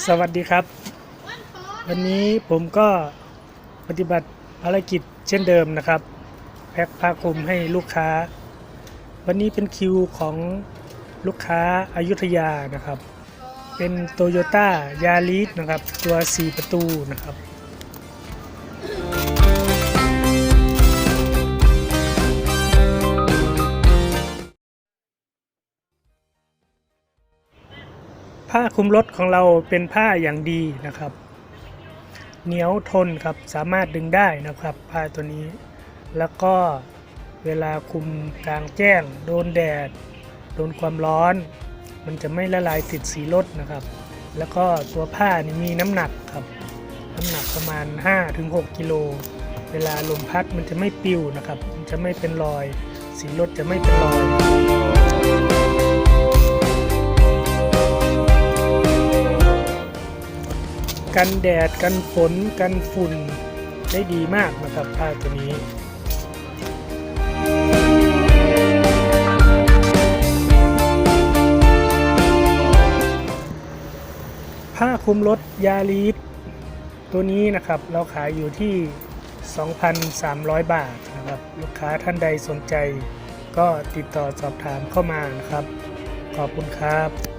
สวัสดีครับ วันนี้ผมก็ปฏิบัติภารกิจเช่นเดิมนะครับ แพ็คผ้าคลุมให้ลูกค้า วันนี้เป็นคิวของลูกค้าอายุทยานะครับ เป็นโตโยต้ายาริสนะครับ ตัว 4 ประตูนะครับ ผ้าคลุมรถของเราเป็นผ้าอย่างดีนะครับ เหนียวทนครับสามารถดึงได้นะครับผ้าตัวนี้ แล้วก็เวลาคลุมกลางแจ้ง โดนแดด โดนความร้อน มันจะไม่ละลายติดสีรถนะครับ แล้วก็ตัวผ้านี่มีน้ำหนักครับ น้ำหนักประมาณ 5-6กิโลเวลาลมพัดมันจะไม่ปิวนะครับ มันจะไม่เป็นรอย สีรถจะไม่เป็นรอย กันแดดกันฝนกันฝุ่นได้ดีมากนะครับผ้าตัวนี้ผ้าคลุมรถยาลีฟตัวนี้นะครับเราขายอยู่ที่ 2,300 บาทนะครับลูกค้าท่านใดสนใจ ก็ติดต่อสอบถามเข้ามานะครับ ขอบคุณครับ